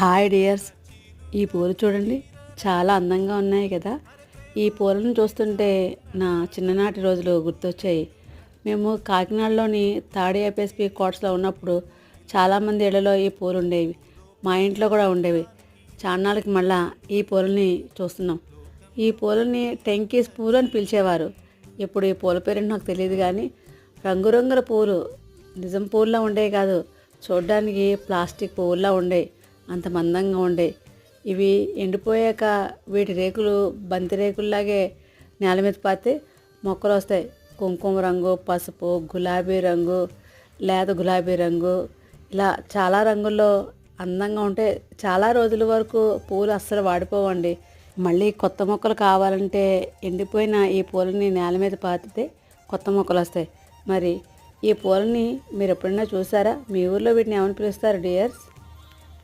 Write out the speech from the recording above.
Hi dears. ఈ పూలు చూడండి చాలా అందంగా ఉన్నాయి కదా. ఈ పూలను చూస్తుంటే నా చిన్ననాటి రోజులు గుర్తొచ్చాయి. మేము కాకినాడలోని తాడి ఎపిఎస్పి కోట్స్లో ఉన్నప్పుడు చాలామంది ఇళ్ళలో ఈ పూలు ఉండేవి. మా ఇంట్లో కూడా ఉండేవి. చాన్నాళ్ళకి మళ్ళా ఈ పూలని చూస్తున్నాం. ఈ పూలని టెంకీస్ పూలు అని పిలిచేవారు. ఇప్పుడు ఈ పూల పేరు నాకు తెలియదు కానీ రంగురంగుల పూలు నిజం పూల్లా ఉండేవి కాదు. చూడడానికి ప్లాస్టిక్ పువ్వుల్లా ఉండేవి. అంత మందంగా ఉండే. ఇవి ఎండిపోయాక వీటి రేకులు బంతి రేకుల్లాగే నేల మీద పాతే మొక్కలు వస్తాయి. కుంకుమ రంగు పసుపు గులాబీ రంగు లేత గులాబీ రంగు. ఇలా చాలా రంగుల్లో అందంగా ఉంటే చాలా రోజుల వరకు పూలు అస్సలు వాడిపోవండి. మళ్ళీ కొత్త మొక్కలు కావాలంటే ఎండిపోయిన ఈ పూలని నేల మీద పాతితే కొత్త మొక్కలు వస్తాయి. మరి ఈ పూలని మీరు ఎప్పుడైనా చూసారా? మీ ఊర్లో వీటిని ఏమని పిలుస్తారు డియర్స్?